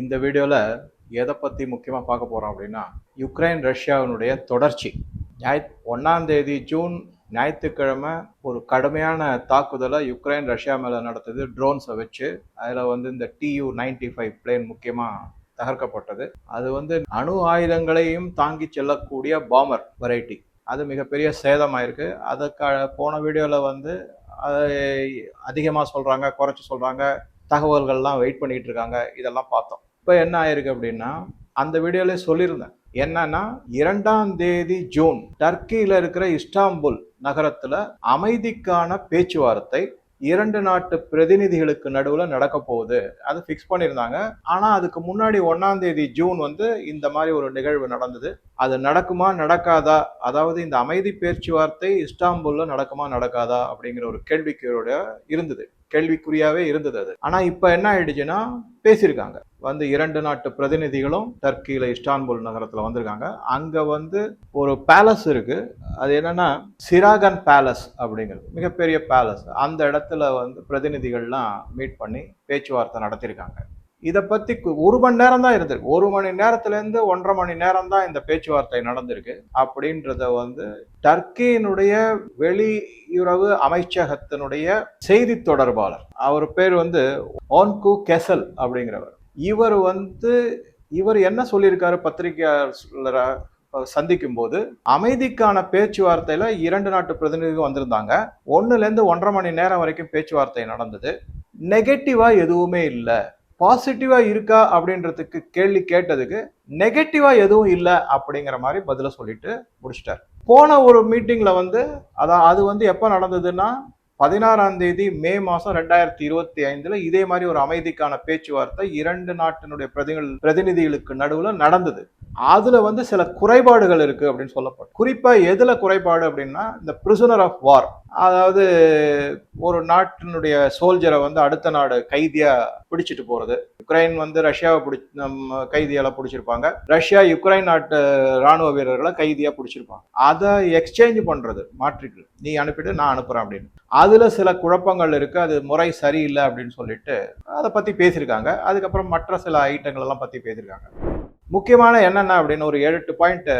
இந்த வீடியோவில் எதை பற்றி முக்கியமாக பார்க்க போகிறோம் அப்படின்னா யுக்ரைன் ரஷ்யாவினுடைய தொடர்ச்சி. ஞாய் ஒன்றாம் தேதி ஜூன் ஞாயிற்றுக்கிழமை ஒரு கடுமையான தாக்குதலை யுக்ரைன் ரஷ்யா மேலே நடத்துது ட்ரோன்ஸை வச்சு அதில் வந்து இந்த டியூ நைன்டி ஃபைவ் பிளேன் முக்கியமாக தகர்க்கப்பட்டது. அது வந்து அணு ஆயுதங்களையும் தாங்கி செல்லக்கூடிய பாமர் வெரைட்டி அது மிகப்பெரிய சேதமாயிருக்கு. அதுக்கு போன வீடியோவில் வந்து அதை அதிகமாக சொல்கிறாங்க குறைச்சி சொல்கிறாங்க தகவல்கள்லாம் வெயிட் பண்ணிட்டு இருக்காங்க. இதெல்லாம் பார்த்தோம். இப்போ என்ன ஆயிருக்கு அப்படின்னா அந்த வீடியோவிலே சொல்லியிருந்தேன். என்னன்னா இரண்டாம் தேதி ஜூன் டர்க்கியில் இருக்கிற இஸ்டாம்புல் நகரத்தில் அமைதிக்கான பேச்சுவார்த்தை இரண்டு நாட்டு பிரதிநிதிகளுக்கு நடுவில் நடக்க போகுது. அது ஃபிக்ஸ் பண்ணியிருந்தாங்க. ஆனால் அதுக்கு முன்னாடி ஒன்றாம் தேதி ஜூன் வந்து இந்த மாதிரி ஒரு நிகழ்வு நடந்தது. அது நடக்குமா நடக்காதா? அதாவது இந்த அமைதி பேச்சுவார்த்தை இஸ்டாம்புல்ல நடக்குமா நடக்காதா அப்படிங்கிற ஒரு கேள்விக்குறியோட இருந்தது. கேள்விக்குறியாவே இருந்தது அது. ஆனா இப்ப என்ன ஆயிடுச்சுன்னா பேசியிருக்காங்க. வந்து இரண்டு நாட்டு பிரதிநிதிகளும் டர்க்கியில இஸ்டான்புல் நகரத்துல வந்திருக்காங்க. அங்க வந்து ஒரு பேலஸ் இருக்கு. அது என்னன்னா சிராகன் பேலஸ் அப்படிங்கிறது. மிகப்பெரிய பேலஸ் அந்த இடத்துல வந்து பிரதிநிதிகள்லாம் மீட் பண்ணி பேச்சுவார்த்தை நடத்தியிருக்காங்க. இதை பத்தி கு- ஒரு மணி நேரம் தான் இருந்திருக்கு. ஒரு மணி நேரத்துல இருந்து ஒன்றரை மணி நேரம் தான் இந்த பேச்சுவார்த்தை நடந்திருக்கு. அப்படின்றத வந்து டர்க்கியினுடைய வெளியுறவு அமைச்சகத்தினுடைய செய்தி தொடர்பாளர் அவர் பேர் வந்து ஓன்கு கெசல் அப்படிங்கிறவர். இவர் வந்து இவர் என்ன சொல்லியிருக்காரு பத்திரிகையாளரை சந்திக்கும் போது அமைதிக்கான பேச்சுவார்த்தையில இரண்டு நாட்டு பிரதிநிதிகள் வந்திருந்தாங்க. ஒண்ணுல இருந்து ஒன்றரை மணி நேரம் வரைக்கும் பேச்சுவார்த்தை நடந்தது. நெகட்டிவா எதுவுமே இல்லை. பாசிட்டிவாக இருக்கா அப்படின்றதுக்கு கேள்வி கேட்டதுக்கு நெகட்டிவாக எதுவும் இல்லை அப்படிங்கிற மாதிரி பதிலை சொல்லிட்டு முடிச்சிட்டார். போன ஒரு மீட்டிங்கில் வந்து அதான் அது வந்து எப்போ நடந்ததுன்னா பதினாறாம் தேதி மே மாதம் ரெண்டாயிரத்தி இருபத்தி ஐந்துல இதே மாதிரி ஒரு அமைதிக்கான பேச்சுவார்த்தை இரண்டு நாட்டினுடைய பிரதிகள் பிரதிநிதிகளுக்கு நடுவில் நடந்தது. அதுல வந்து சில குறைபாடுகள் இருக்கு அப்படின்னு சொல்லப்படும். குறிப்பா எதுல குறைபாடு அப்படின்னா இந்த பிரிசனர் ஆஃப் வார் அதாவது ஒரு நாட்டினுடைய சோல்ஜரை வந்து அடுத்த நாடு கைதியா பிடிச்சிட்டு போறது. யுக்ரைன் வந்து ரஷ்யாவை பிடி நம்ம கைதியெல்லாம் பிடிச்சிருப்பாங்க. ரஷ்யா யுக்ரைன் நாட்டு ராணுவ வீரர்களை கைதியாக பிடிச்சிருப்பாங்க. அதை எக்ஸ்சேஞ்ச் பண்ணுறது மாற்றிட்டு நீ அனுப்பிட்டு நான் அனுப்புகிறேன் அப்படின்னு. அதில் சில குழப்பங்கள் இருக்குது அது முறை சரியில்லை அப்படின்னு சொல்லிட்டு அதை பற்றி பேசியிருக்காங்க. அதுக்கப்புறம் மற்ற சில ஐட்டங்கள்லாம் பற்றி பேசியிருக்காங்க. முக்கியமான என்னென்ன அப்படின்னு ஒரு ஏழு எட்டு பாயிண்ட்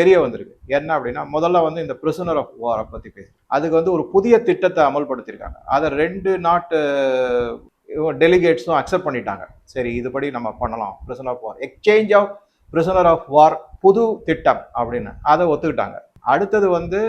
தெரிய வந்திருக்கு. என்ன அப்படின்னா முதல்ல வந்து இந்த பிரிசனர் ஆஃப் வாரை பற்றி பேசி அதுக்கு வந்து ஒரு புதிய திட்டத்தை அமல்படுத்தியிருக்காங்க. அதை ரெண்டு நாட்டு டெலிகேட்ஸும் அக்செப்ட் பண்ணிட்டாங்க. சரி இதுபடி நம்ம பண்ணலாம். Prisoner of war exchange of prisoner of war புது திட்டம் அப்படின்னு. அதை ஒத்துக்கிட்டாங்க. அடுத்தது வந்து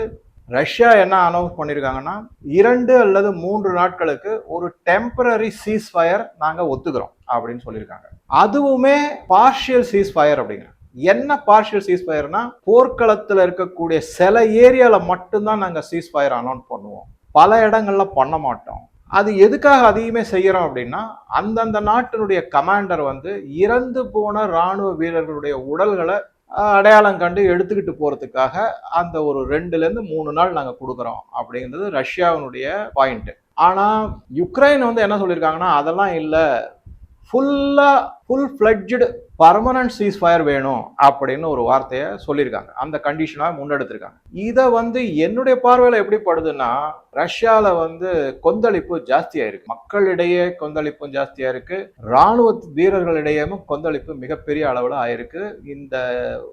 ரஷ்யா என்ன அனௌன்ஸ் பண்ணியிருக்காங்கன்னா இரண்டு அல்லது மூன்று நாட்களுக்கு ஒரு டெம்பரரி சீஸ் ஃபயர் நாங்கள் ஒத்துக்கிறோம் அப்படின்னு சொல்லியிருக்காங்க. அதுவுமே பார்ஷியல் சீஸ் ஃபயர் அப்படிங்க என்ன பார்ஷியல் சீஸ் ஃபயர்னா போர்க்களத்தில் இருக்கக்கூடிய சில ஏரியாவில் மட்டும்தான் நாங்கள் சீஸ் ஃபயர் அனௌன்ஸ் பண்ணுவோம். பல இடங்கள்ல பண்ண மாட்டோம். அது எதுக்காக அதையுமே செய்கிறோம் அப்படின்னா அந்தந்த நாட்டினுடைய கமாண்டர் வந்து இறந்து போன ராணுவ வீரர்களுடைய உடல்களை அடையாளம் கண்டு எடுத்துக்கிட்டு போகிறதுக்காக அந்த ஒரு ரெண்டுலேருந்து மூணு நாள் நாங்கள் கொடுக்குறோம் அப்படிங்கிறது ரஷ்யாவினுடைய பாயிண்ட்டு ஆனால் யுக்ரைன் வந்து என்ன சொல்லியிருக்காங்கன்னா அதெல்லாம் இல்லை. ஃபுல்லாக full fledged permanent ceasefire வேணும் அப்படின்னு ஒரு வார்த்தையை சொல்லியிருக்காங்க. அந்த கண்டிஷனாக முன்னெடுத்திருக்காங்க. இதை வந்து என்னுடைய பார்வையில் எப்படி படுதுன்னா ரஷ்யாவில் வந்து கொந்தளிப்பு ஜாஸ்தியாயிருக்கு. மக்களிடையே கொந்தளிப்பும் ஜாஸ்தியாக இருக்கு ராணுவ வீரர்களிடையேயும் கொந்தளிப்பு மிகப்பெரிய அளவில் ஆயிருக்கு. இந்த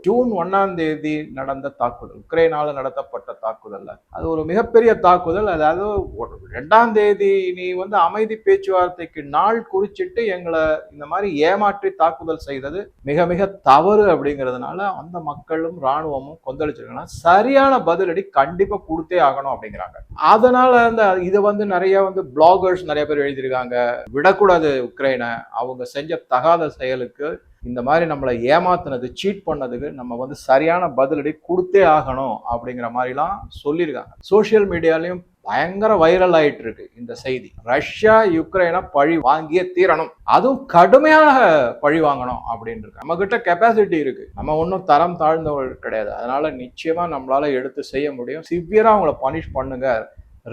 ஜூன் ஒன்னாம் தேதி நடந்த தாக்குதல் உக்ரைனால் நடத்தப்பட்ட தாக்குதல்ல அது ஒரு மிகப்பெரிய தாக்குதல். அதாவது ஒரு ரெண்டாம் தேதி நீ வந்து அமைதி பேச்சுவார்த்தைக்கு நாள் குறிச்சிட்டு எங்களை இந்த மாதிரி ஏமாற்றி தாக்குதல் செய்தது மிக மிக தவறு அப்படிங்கிறதுனால அந்த மக்களும் ராணுவமும் கொந்தளிச்சிருக்காங்கன்னா சரியான பதிலடி கண்டிப்பா கொடுத்தே ஆகணும் அப்படிங்கிறாங்க. அதனால அந்த இதை வந்து நிறைய வந்து பிளாகர்ஸ் நிறைய பேர் எழுதியிருக்காங்க. விடக்கூடாது உக்ரைனை. அவங்க செஞ்ச தகாத செயலுக்கு இந்த மாதிரி நம்மளை ஏமாத்தினது சீட் பண்ணதுக்கு நம்ம வந்து சரியான பதிலடி கொடுத்தே ஆகணும் அப்படிங்கிற மாதிரிலாம் சொல்லியிருக்காங்க. சோஷியல் மீடியாலையும் பயங்கர வைரல் ஆயிட்டு இருக்கு இந்த செய்தி. ரஷ்யா யுக்ரைனை பழி வாங்கியே தீரணும். அதுவும் கடுமையாக பழி வாங்கணும் அப்படின்னு இருக்கு நம்ம கிட்ட கெப்பாசிட்டி இருக்கு. நம்ம ஒன்றும் தரம் தாழ்ந்தவர்கள் கிடையாது. அதனால நிச்சயமா நம்மளால எடுத்து செய்ய முடியும். சிவியரா அவங்கள பனிஷ் பண்ணுங்க.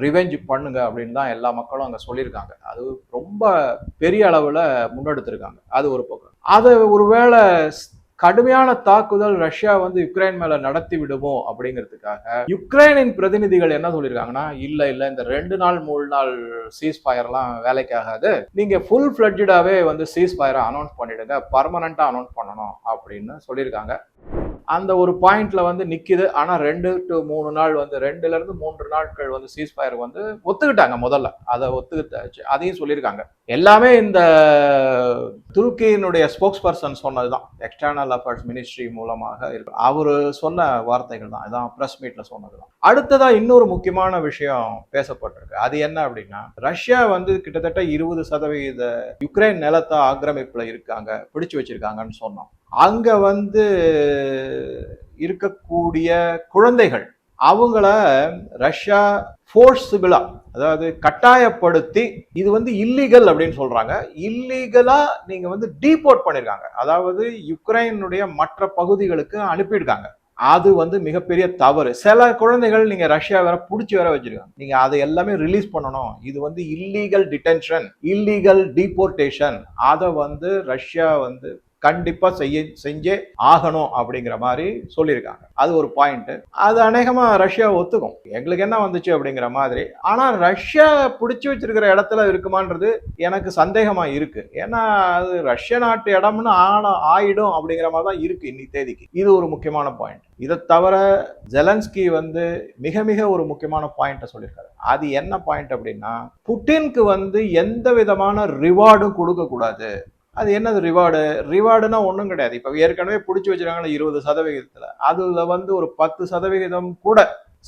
ரிவெஞ்ச் பண்ணுங்க அப்படின்னு தான் எல்லா மக்களும் அங்கே சொல்லியிருக்காங்க. அது ரொம்ப பெரிய அளவில் முன்னெடுத்திருக்காங்க. அது ஒரு பக்கம். அதை ஒருவேளை கடுமையான தாக்குதல் ரஷ்யா வந்து யுக்ரைன் மேல நடத்தி விடுமோ அப்படிங்கிறதுக்காக யுக்ரைனின் பிரதிநிதிகள் என்ன சொல்லியிருக்காங்கன்னா இல்ல இல்ல இந்த ரெண்டு நாள் மூணு நாள் சீஸ் ஃபயர்லாம் வேலைக்காகாது. நீங்க ஃபுல் ஃபிளட்ஜாவே வந்து சீஸ் ஃபயரை அனௌன்ஸ் பண்ணிடுங்க. பர்மனண்டா அனௌன்ஸ் பண்ணணும் அப்படின்னு சொல்லியிருக்காங்க. அந்த ஒரு பாயிண்ட்ல வந்து நிக்குது. ஆனா ரெண்டு டு மூணு நாள் வந்து ரெண்டுல இருந்து மூன்று நாட்கள் வந்து சீஸ் ஃபயர் வந்து ஒத்துக்கிட்டாங்க முதல்ல. அதை ஒத்துக்கிட்டாச்சு. அதையும் சொல்லியிருக்காங்க. எல்லாமே இந்த துருக்கியினுடைய ஸ்போக்ஸ் பர்சன் சொன்னதுதான். எக்ஸ்டர்னல் அஃபேர்ஸ் மினிஸ்ட்ரி மூலமாக இருக்கு. அவரு சொன்ன வார்த்தைகள் தான். இதான் பிரஸ் மீட்ல சொன்னதுதான். அடுத்ததா இன்னொரு முக்கியமான விஷயம் பேசப்பட்டிருக்கு. அது என்ன அப்படின்னா ரஷ்யா வந்து கிட்டத்தட்ட இருபது சதவீத யுக்ரைன் நிலத்தை ஆக்கிரமிப்புல இருக்காங்க. பிடிச்சு வச்சிருக்காங்கன்னு சொன்னோம். அங்க வந்து இருக்கக்கூடிய குழந்தைகள் அவங்கள ரஷ்யா ஃபோர்ஸபிளா அதாவது கட்டாயப்படுத்தி இது வந்து இல்லீகல் அப்படின்னு சொல்றாங்க. இல்லீகலா நீங்க வந்து டீபோர்ட் பண்ணிருக்காங்க. அதாவது யுக்ரைனுடைய மற்ற பகுதிகளுக்கு அனுப்பியிருக்காங்க. அது வந்து மிகப்பெரிய தவறு. சில குழந்தைகள் நீங்க ரஷ்யா வேற புடிச்சு வேற வச்சிருக்காங்க. நீங்க அதை எல்லாமே ரிலீஸ் பண்ணணும். இது வந்து இல்லீகல் டிடென்ஷன் இல்லீகல் டீபோர்டேஷன் அதை வந்து ரஷ்யா வந்து கண்டிப்பா செய்ய செஞ்சே ஆகணும் அப்படிங்கிற மாதிரி சொல்லியிருக்காங்க. அது ஒரு பாயிண்ட் அது அநேகமா ரஷ்யா ஒத்துக்கும். எங்களுக்கு என்ன வந்துச்சு அப்படிங்கிற மாதிரி. ஆனா ரஷ்யா பிடிச்சி வச்சிருக்கிற இடத்துல இருக்குமான்றது எனக்கு சந்தேகமா இருக்கு. ஏன்னா அது ரஷ்ய நாட்டு இடம்னு ஆன ஆயிடும் அப்படிங்கிற மாதிரி தான் இருக்கு இன்னைக்கு தேதிக்கு. இது ஒரு முக்கியமான பாயிண்ட் இதை தவிர ஜெலன்ஸ்கி வந்து மிக மிக ஒரு முக்கியமான பாயிண்ட்டை சொல்லியிருக்காரு. அது என்ன பாயிண்ட் அப்படின்னா புட்டினுக்கு வந்து எந்த விதமான ரிவார்டும் கொடுக்கக்கூடாது. அது என்னது ரிவார்டு ரிவார்டுனா ஒன்றும் கிடையாது. இப்போ ஏற்கனவே பிடிச்சி வச்சிருக்காங்களே இருபது சதவிகிதத்தில். அதில் வந்து ஒரு பத்து சதவிகிதம் கூட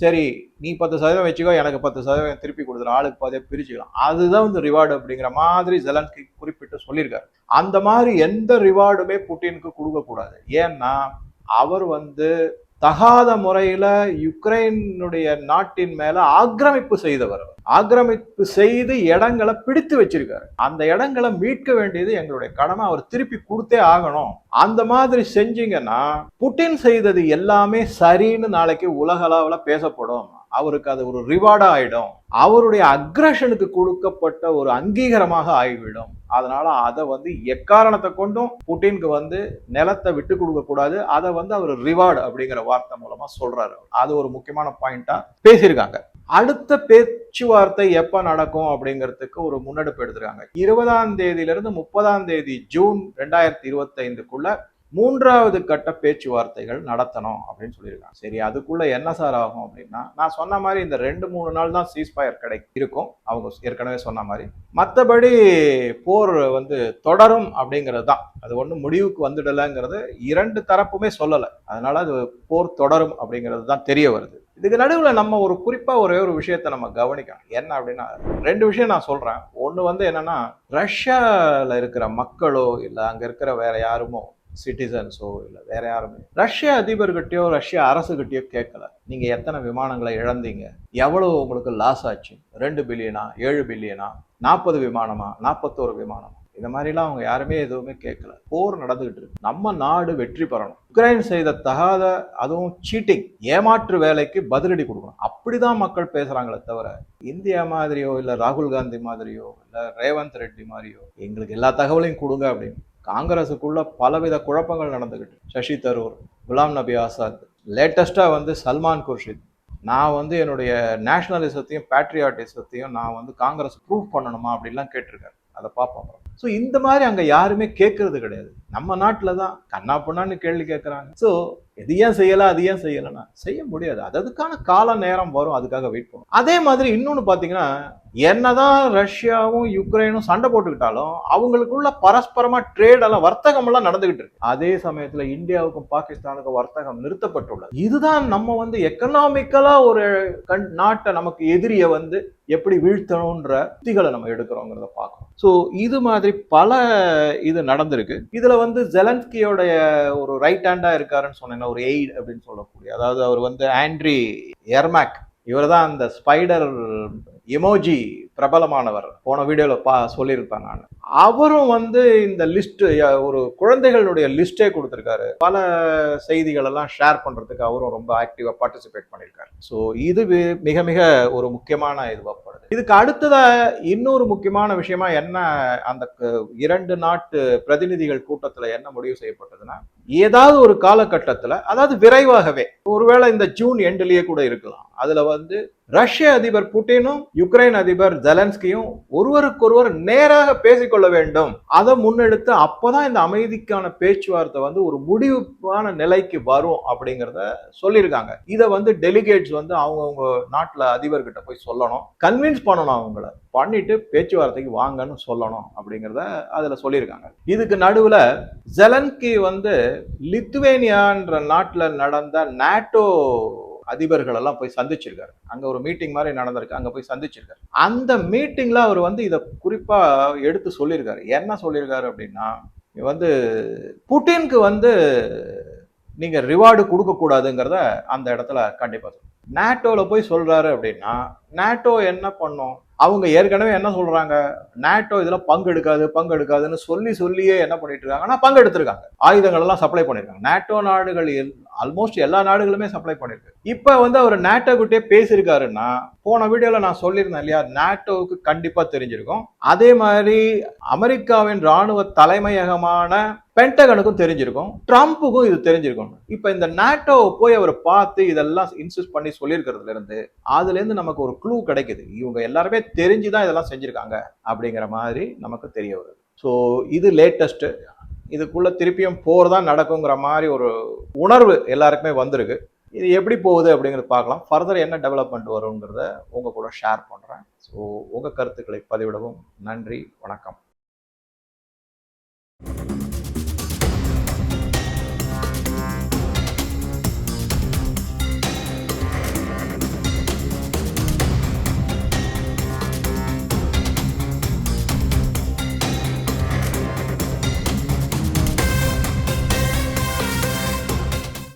சரி நீ பத்து சதவீதம் வச்சுக்கோ எனக்கு பத்து சதவீதம் திருப்பி கொடுத்துரு. ஆளுக்கு பாதையை பிரிச்சுக்கலாம். அதுதான் வந்து ரிவார்டு அப்படிங்கிற மாதிரி ஜெலன்ஸ்கி குறிப்பிட்டு சொல்லியிருக்காரு. அந்த மாதிரி எந்த ரிவார்டுமே புட்டினுக்கு கொடுக்கக்கூடாது ஏன்னா அவர் வந்து தகாத முறையில் யுக்ரைனுடைய நாட்டின் மேலே ஆக்கிரமிப்பு செய்தவர் அவர். ஆக்கிரமிப்பு செய்து இடங்களை பிடித்து வச்சிருக்காரு. அந்த இடங்களை மீட்க வேண்டியது எங்களுடைய கடமை. அவர் திருப்பி கொடுத்தே ஆகணும். அந்த மாதிரி செஞ்சீங்கன்னா புட்டின் செய்தது எல்லாமே சரின்னு நாளைக்கு உலக பேசப்படும். அவருக்கு அது ஒரு ரிவார்டா ஆயிடும். அவருடைய அக்ரஷனுக்கு கொடுக்கப்பட்ட ஒரு அங்கீகாரமாக ஆகிவிடும். அதனால அதை வந்து எக்காரணத்தை கொண்டும் புட்டினுக்கு வந்து நிலத்தை விட்டு கொடுக்க கூடாது. அதை வந்து அவர் ரிவார்டு அப்படிங்கிற வார்த்தை மூலமா சொல்றாரு. அது ஒரு முக்கியமான பாயிண்டா பேசியிருக்காங்க. அடுத்த பேச்சுவார்த்தை எப்ப நடக்கும் அப்படிங்கிறதுக்கு ஒரு முன்னெடுப்பு எடுத்திருக்காங்க. இருபதாம் தேதியில இருந்து முப்பதாம் தேதி ஜூன் ரெண்டாயிரத்தி இருபத்தி ஐந்துக்குள்ள மூன்றாவது கட்ட பேச்சுவார்த்தைகள் நடத்தணும் அப்படின்னு சொல்லியிருக்காங்க. சரி அதுக்குள்ள என்ன சார் ஆகும் அப்படின்னா நான் சொன்ன மாதிரி இந்த ரெண்டு மூணு நாள் தான் சீஸ்பயர் கடை இருக்கும். அவங்க ஏற்கனவே சொன்ன மாதிரி. மற்றபடி போர் வந்து தொடரும் அப்படிங்கிறது தான். அது ஒன்றும் முடிவுக்கு வந்துடலைங்கிறது இரண்டு தரப்புமே சொல்லலை. அதனால அது போர் தொடரும் அப்படிங்கிறது தான் தெரிய வருது. இதுக்கு நடுவில் நம்ம ஒரு குறிப்பாக ஒரே ஒரு விஷயத்தை நம்ம கவனிக்கணும். என்ன அப்படின்னா ரெண்டு விஷயம் நான் சொல்கிறேன் ஒன்று வந்து என்னன்னா ரஷ்யாவில் இருக்கிற மக்களோ இல்லை அங்கே இருக்கிற வேற யாருமோ சிட்டிசன்ஸோ இல்லை வேற யாருமே ரஷ்ய அதிபர்கிட்டயோ ரஷ்ய அரசுகிட்டயோ கேட்கல. நீங்கள் எத்தனை விமானங்களை இழந்தீங்க? எவ்வளோ உங்களுக்கு லாஸ் ஆச்சு? ரெண்டு பில்லியனா ஏழு பில்லியனா நாற்பது விமானமா? நாற்பத்தோரு விமானமா? இந்த மாதிரிலாம் அவங்க யாருமே எதுவுமே கேட்கல. போர் நடந்துகிட்டு இருக்கு. நம்ம நாடு வெற்றி பெறணும். உக்ரைன் செய்த தகாத அதுவும் சீட்டிங் ஏமாற்று வேலைக்கு பதிலடி கொடுக்கணும். அப்படிதான் மக்கள் பேசுறாங்களே தவிர இந்தியா மாதிரியோ இல்ல ராகுல் காந்தி மாதிரியோ இல்ல ரேவந்த் ரெட்டி மாதிரியோ எங்களுக்கு எல்லா தகவலையும் கொடுங்க அப்படின்னு. காங்கிரஸுக்குள்ள பலவித குழப்பங்கள் நடந்துகிட்டு சசி தரூர் குலாம் நபி ஆசாத் லேட்டஸ்டா வந்து சல்மான் குர்ஷித் நான் வந்து என்னுடைய நேஷனலிசத்தையும் பேட்ரியாட்டிசத்தையும் நான் வந்து காங்கிரஸ் ப்ரூவ் பண்ணணுமா அப்படின்லாம் கேட்டிருக்கேன் அதை பார்ப்போம் ஸோ இந்த மாதிரி அங்கே யாருமே கேட்கறது கிடையாது. நம்ம நாட்டில் தான் கண்ணா பொண்ணான்னு கேள்வி கேட்குறாங்க ஸோ எது ஏன் செய்யலை அது ஏன் செய்யலைன்னா செய்ய முடியாது. அது அதுக்கான கால நேரம் வரும் அதுக்காக வெயிட் பண்ணும் அதே மாதிரி இன்னொன்று பார்த்தீங்கன்னா என்னதான் ரஷ்யாவும் யுக்ரைனும் சண்டை போட்டுக்கிட்டாலும் அவங்களுக்குள்ள பரஸ்பரமா ட்ரேடெல்லாம் வர்த்தகம்லாம் நடந்துகிட்டு இருக்கு. அதே சமயத்துல இந்தியாவுக்கும் பாகிஸ்தானுக்கும் வர்த்தகம் நிறுத்தப்பட்டுள்ளது. இதுதான் நம்ம வந்து எக்கனாமிக்கலா ஒரு கண் நாட்டை நமக்கு எதிரிய வந்து எப்படி வீழ்த்தணுன்ற யுக்திகளை நம்ம எடுக்கிறோங்கிறத பார்க்கணும். ஸோ இது மாதிரி பல இது நடந்திருக்கு. இதுல வந்து ஜெலன்ஸ்கியோடைய ஒரு ரைட் ஹேண்டா இருக்காருன்னு பண்ண ஒரு எய்ட் அப்படின்னு சொல்லக்கூடிய அதாவது அவர் வந்து ஆண்ட்ரி எர்மேக் இவர் தான் அந்த ஸ்பைடர் எமோஜி பிரபலமானவர். போன வீடியோவில் பா சொல்லியிருப்பேன் நான். அவரும் வந்து இந்த லிஸ்ட் ஒரு குழந்தைகளுடைய லிஸ்டே கொடுத்துருக்காரு. பல செய்திகளெல்லாம் ஷேர் பண்ணுறதுக்கு அவரும் ரொம்ப ஆக்டிவாக பார்ட்டிசிபேட் பண்ணியிருக்காரு. ஸோ இது மிக மிக ஒரு முக்கியமான இதுவாகப்படுது இதுக்கு அடுத்ததாக இன்னொரு முக்கியமான விஷயமா என்ன அந்த க- இரண்டு நாட்டு பிரதிநிதிகள் கூட்டத்தில் என்ன முடிவு செய்யப்பட்டதுன்னா ஏதாவது ஒரு காலகட்டத்தில் அதாவது விரைவாகவே ஒருவேளை இந்த ஜூன் எண்ட்லயே கூட இருக்கலாம். அதில் வந்து ரஷ்ய அதிபர் புட்டினும் யுக்ரைன் அதிபர் ஜெலன்ஸ்கியும் ஒருவருக்கொருவர் நேராக பேசிக்கொள்ள வேண்டும். அதை முன்னெடுத்து அப்பதான் இந்த அமைதிக்கான பேச்சுவார்த்தை வந்து ஒரு முடிவான நிலைக்கு வரும் அப்படிங்கிறத சொல்லியிருக்காங்க. இதை வந்து டெலிகேட்ஸ் வந்து அவங்கவுங்க நாட்டில் அதிபர்கிட்ட போய் சொல்லணும். கன்வின்ஸ் பண்ணணும் அவங்கள. பண்ணிட்டு பேச்சுவார்த்தைக்கு வாங்கன்னு சொல்லணும் அப்படிங்கிறத அதில் சொல்லியிருக்காங்க. இதுக்கு நடுவில் ஜெலன்கி வந்து லித்துவேனியான்ற நாட்டில் நடந்த நாட்டோ அதிபர்களெல்லாம் போய் சந்திச்சிருக்காரு. அங்கே ஒரு மீட்டிங் மாதிரி நடந்திருக்கு. அங்கே போய் சந்திச்சிருக்காரு. அந்த மீட்டிங்கில் அவர் வந்து இதை குறிப்பாக எடுத்து சொல்லியிருக்காரு. என்ன சொல்லியிருக்காரு அப்படின்னா வந்து புட்டினுக்கு வந்து நீங்கள் ரிவார்டு கொடுக்கக்கூடாதுங்கிறத அந்த இடத்துல கண்டிப்பாக நாட்டோவில் போய் சொல்கிறாரு அப்படின்னா நாட்டோ என்ன பண்ணும்? அவங்க ஏற்கனவே என்ன சொல்றாங்க? நாட்டோ இதுல பங்கு எடுக்காது பங்கு எடுக்காதுன்னு சொல்லி சொல்லியே என்ன பண்ணிட்டு இருக்காங்கன்னா பங்கு எடுத்திருக்காங்க ஆயுதங்கள் எல்லாம் சப்ளை பண்ணிருக்காங்க. நாட்டோ நாடுகள் ஆல்மோஸ்ட் எல்லா நாடுகளுமே சப்ளை பண்ணிருக்கு. இப்ப வந்து அவர் நேட்டோ கிட்டே பேசியிருக்காருன்னா போன வீடியோல நான் சொல்லியிருந்தேன் இல்லையா நாட்டோவுக்கு கண்டிப்பா தெரிஞ்சிருக்கும். அதே மாதிரி அமெரிக்காவின் ராணுவ தலைமையகமான பென்டகனுக்கும் தெரிஞ்சிருக்கும் ட்ரம்ப்புக்கும் இது தெரிஞ்சிருக்கும். இப்ப இந்த நேட்டோவை போய் அவர் பார்த்து இதெல்லாம் இன்சிஸ்ட் பண்ணி சொல்லியிருக்கிறதுல இருந்து அதுல இருந்து நமக்கு ஒரு க்ளூ கிடைக்குது. இவங்க எல்லாருமே தெரிஞ்சுதான் இதெல்லாம் செஞ்சிருக்காங்க அப்படிங்கிற மாதிரி நமக்கு தெரிய வருது. ஸோ இது லேட்டஸ்ட் இதுக்குள்ள திருப்பியும் போர் தான் நடக்குங்கிற மாதிரி ஒரு உணர்வு எல்லாருக்குமே வந்திருக்கு. இது எப்படி போகுது அப்படிங்கிறது பார்க்கலாம். ஃபர்தர் என்ன டெவலப்மெண்ட் வருங்கிறத உங்க கூட ஷேர் பண்றேன். ஸோ உங்க கருத்துக்களை பதிவிடவும் நன்றி. வணக்கம்.